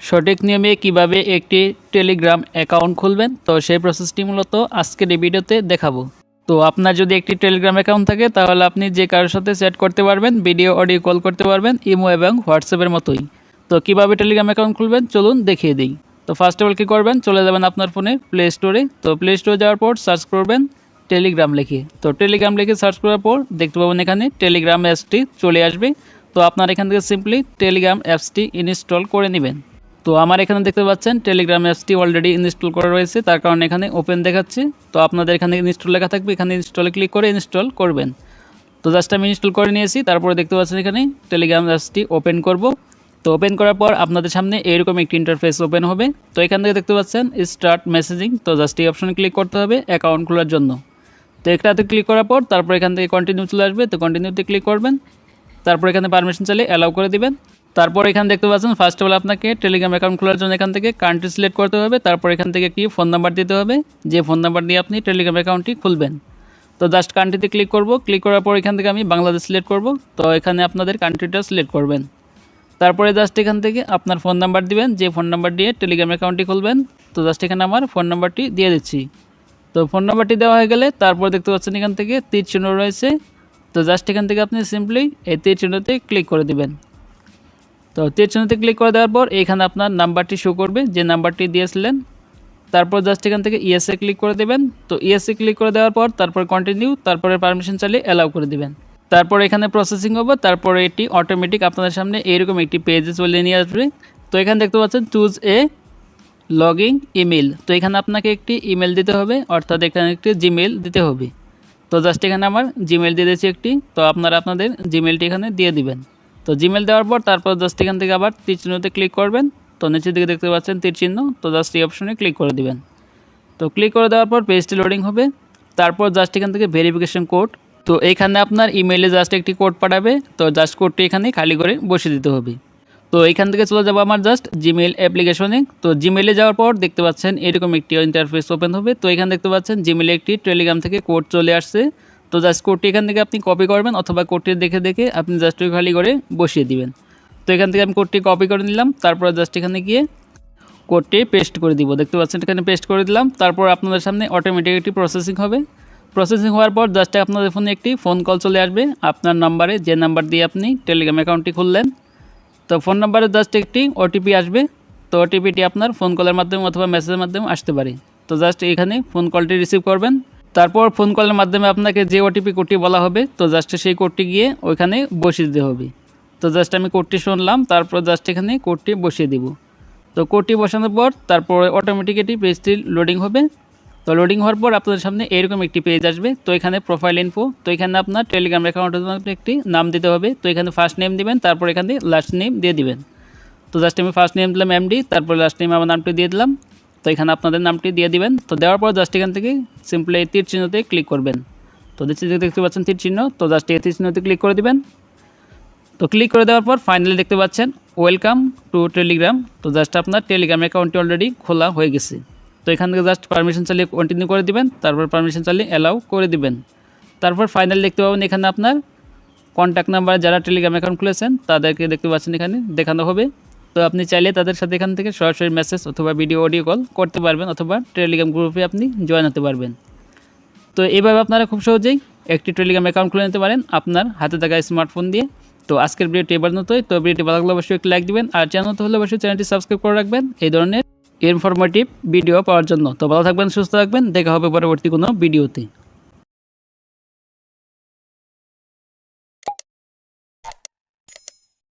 সঠিক নিয়মে কীভাবে একটি টেলিগ্রাম অ্যাকাউন্ট খুলবেন? তো সেই প্রসেসটি মূলত আজকের এই ভিডিওতে দেখাবো। তো আপনার যদি একটি টেলিগ্রাম অ্যাকাউন্ট থাকে, তাহলে আপনি যে কারোর সাথে চ্যাট করতে পারবেন, ভিডিও, অডিও কল করতে পারবেন, ইমো এবং হোয়াটসঅ্যাপের মতোই। তো কীভাবে টেলিগ্রাম অ্যাকাউন্ট খুলবেন? চলুন দেখিয়ে দিই। তো ফার্স্ট অফ অল কী করবেন? চলে যাবেন আপনার ফোনে প্লে স্টোরে তো প্লে স্টোরে যাওয়ার পর সার্চ করবেন টেলিগ্রাম লিখে। তো টেলিগ্রাম লিখে সার্চ করার পর দেখতে পাবেন এখানে টেলিগ্রাম অ্যাপসটি চলে আসবে। তো আপনার এখান থেকে সিম্পলি টেলিগ্রাম অ্যাপসটি ইনস্টল করে নেবেন। তো আমার এখানে দেখতে পাচ্ছেন টেলিগ্রাম অ্যাপসটি অলরেডি ইনস্টল করা রয়েছে, তার কারণে এখানে ওপেন দেখাচ্ছে। তো আপনাদের এখানে ইনস্টল লেখা থাকবে, এখানে ইনস্টলে ক্লিক করে ইনস্টল করবেন। তো জাস্ট আমি ইনস্টল করে নিয়েছি, তারপরে দেখতে পাচ্ছেন এখানে টেলিগ্রাম অ্যাপসটি ওপেন করব। তো ওপেন করার পর আপনাদের সামনে এরকম একটি ইন্টারফেস ওপেন হবে। তো এখান থেকে দেখতে পাচ্ছেন স্টার্ট মেসেজিং তো জাস্ট এই অপশনে ক্লিক করতে হবে অ্যাকাউন্ট খোলার জন্য। তো এটাতে ক্লিক করার পর তারপর এখান থেকে কন্টিনিউ চলে আসবে, তো কন্টিনিউতে ক্লিক করবেন। তারপর এখানে পারমিশন চাইলে অ্যালাউ করে দিবেন। তারপর এখানে দেখতে পাচ্ছেন ফার্স্ট অফ অল আপনাকে টেলিগ্রাম অ্যাকাউন্ট খোলার জন্য এখান থেকে কান্ট্রি সিলেক্ট করতে হবে, তারপর এখান থেকে একটি ফোন নাম্বার দিতে হবে, যে ফোন নাম্বার দিয়ে আপনি টেলিগ্রাম অ্যাকাউন্টটি খুলবেন। তো জাস্ট কান্ট্রিতে ক্লিক করব ক্লিক করার পর এখান থেকে আমি বাংলাদেশ সিলেক্ট করব, তো এখানে আপনাদের কান্ট্রিটা সিলেক্ট করবেন। তারপরে জাস্ট এখান থেকে আপনার ফোন নাম্বার দিবেন, যে ফোন নাম্বার দিয়ে টেলিগ্রাম অ্যাকাউন্টটি খুলবেন। তো জাস্ট এখানে আমার ফোন নাম্বারটি দিয়ে দিচ্ছি। তো ফোন নাম্বারটি দেওয়া হয়ে গেলে তারপর দেখতে পাচ্ছেন এখান থেকে তীর চিহ্ন রয়েছে। তো জাস্ট এখান থেকে আপনি সিম্পলি এই তীর চিহ্নতে ক্লিক করে দিবেন। তো চিহ্নতে ক্লিক করে দেওয়ার পর এখানে আপনার নাম্বারটি শো করবে, যে নাম্বারটি দিয়েছিলেন। তারপর জাস্ট এখান থেকে ইএসএ ক্লিক করে দেবেন। তো ইএসএ ক্লিক করে দেওয়ার পর তারপর কন্টিনিউ তারপরে পারমিশন চালিয়ে অ্যালাউ করে দিবেন। তারপর এখানে প্রসেসিং হবে, তারপরে এটি অটোমেটিক আপনাদের সামনে এইরকম একটি পেজে চলে নিয়ে আসবে। তো এখানে দেখতে পাচ্ছেন চুজ এ লগিং ইমেল তো এখানে আপনাকে একটি ইমেল দিতে হবে, অর্থাৎ এখানে একটি জিমেল দিতে হবে। তো জাস্ট এখানে আমার জিমেল দিয়ে দিয়েছি একটি। তো আপনারা আপনাদের জিমেলটি এখানে দিয়ে দিবেন। তো জিমেল দেওয়ার পর তারপর জাস্ট এখান থেকে আবার তীর চিহ্নতে ক্লিক করবেন। তো নিচের দিকে দেখতে পাচ্ছেন তীর চিহ্ন, তো জাস্ট এই অপশনে ক্লিক করে দিবেন। তো ক্লিক করে দেওয়ার পর পেজটি লোডিং হবে। তারপর জাস্ট এখান থেকে ভেরিফিকেশন কোড তো এইখানে আপনার ইমেইলে জাস্ট একটি কোড পাঠাবে। তো জাস্ট কোডটি এখানে খালি করে বসিয়ে দিতে হবে। তো এখান থেকে চলে যাব আমার জাস্ট জিমেল অ্যাপ্লিকেশনে তো জিমেলে যাওয়ার পর দেখতে পাচ্ছেন এরকম একটি ইন্টারফেস ওপেন হবে। তো এখানে দেখতে পাচ্ছেন জিমেলে একটি টেলিগ্রাম থেকে কোড চলে আসছে। তো জাস্ট কোডটি এখান থেকে আপনি কপি করবেন অথবা কোডটি দেখে দেখে আপনি জাস্ট ওই খালি করে বসিয়ে দিবেন। তো এখান থেকে আমি কোডটি কপি করে নিলাম, তারপর জাস্ট এখানে গিয়ে কোডটি পেস্ট করে দিব। দেখতে পাচ্ছেন এখানে পেস্ট করে দিলাম, তারপর আপনাদের সামনে অটোমেটিক একটি প্রসেসিং হবে। প্রসেসিং হওয়ার পর জাস্ট আপনাদের ফোনে একটি ফোন কল চলে আসবে। আপনার নাম্বারে যে নাম্বার দিয়ে আপনি টেলিগ্রাম অ্যাকাউন্টটি খুললেন, তো ফোন নাম্বারে জাস্ট একটি ওটিপি আসবে। তো ওটিপিটি আপনার ফোন কলের মাধ্যমে অথবা মেসেজের মাধ্যমে আসতে পারে। তো জাস্ট এখানে ফোন কলটি রিসিভ করবেন। তারপর ফোন কলের মাধ্যমে আপনাকে যে ওটিপি কোডটি বলা হবে, তো জাস্ট সেই কোডটি গিয়ে ওইখানে বসিয়ে দিতে হবে। তো জাস্ট আমি কোডটি শুনলাম, তারপর জাস্ট এখানে কোডটি বসিয়ে দিব। তো কোডটি বসানোর পর তারপর অটোমেটিক এটি পেজটি লোডিং হবে। তো লোডিং হওয়ার পর আপনাদের সামনে এরকম একটি পেজ আসবে। তো এখানে প্রোফাইল ইনফো তো এখানে আপনার টেলিগ্রাম অ্যাকাউন্টের একটি নাম দিতে হবে। তো এখানে ফার্স্ট নেম দিবেন, তারপর এখানে লাস্ট নেম দিয়ে দিবেন। তো জাস্ট আমি ফার্স্ট নেম দিলাম এমডি তারপর লাস্ট নেম আমার নামটি দিয়ে দিলাম। তো এখানে আপনাদের নামটি দিয়ে দিবেন। তো দেওয়ার পর জাস্ট এখান থেকে সিম্পলি এই তীর চিহ্নতে ক্লিক করবেন। তো দেখতে পাচ্ছেন তীর চিহ্ন, তো জাস্ট এই তীর চিহ্নতে ক্লিক করে দিবেন। তো ক্লিক করে দেওয়ার পর ফাইনালি দেখতে পাচ্ছেন ওয়েলকাম টু টেলিগ্রাম তো জাস্ট আপনার টেলিগ্রাম অ্যাকাউন্টটি অলরেডি খোলা হয়ে গেছে। তো এখান থেকে জাস্ট পারমিশন চালিয়ে কন্টিনিউ করে দিবেন, তারপর পারমিশন চালিয়ে অ্যালাউ করে দিবেন। তারপর ফাইনালি দেখতে পাবেন এখানে আপনার কন্ট্যাক্ট নাম্বার যারা টেলিগ্রাম অ্যাকাউন্ট খুলেছেন, তাদেরকে দেখতে পাচ্ছেন এখানে, দেখানো হবে। তো আপনি চাইলে তাদের সাথে এখান থেকে সরাসরি মেসেজ অথবা ভিডিও অডিও কল করতে পারবেন অথবা টেলিগ্রাম গ্রুপে আপনি জয়েন হতে পারবেন। তো এইভাবে আপনারা খুব সহজেই একটি টেলিগ্রাম অ্যাকাউন্ট খুলে নিতে পারেন আপনার হাতে থাকা স্মার্টফোন দিয়ে। তো আজকের ভিডিওটি এবার নতোই তো ভিডিওটি ভালো লাগলে অবশ্যই একটি লাইক দিবেন আর চ্যানেল তো হলে অবশ্যই চ্যানেলটি সাবস্ক্রাইব করে রাখবেন। এই ধরনের ইনফরমেটিভ ভিডিও পাওয়ার জন্য। তো ভালো থাকবেন, সুস্থ থাকবেন। দেখা হবে পরবর্তী কোনো ভিডিওতে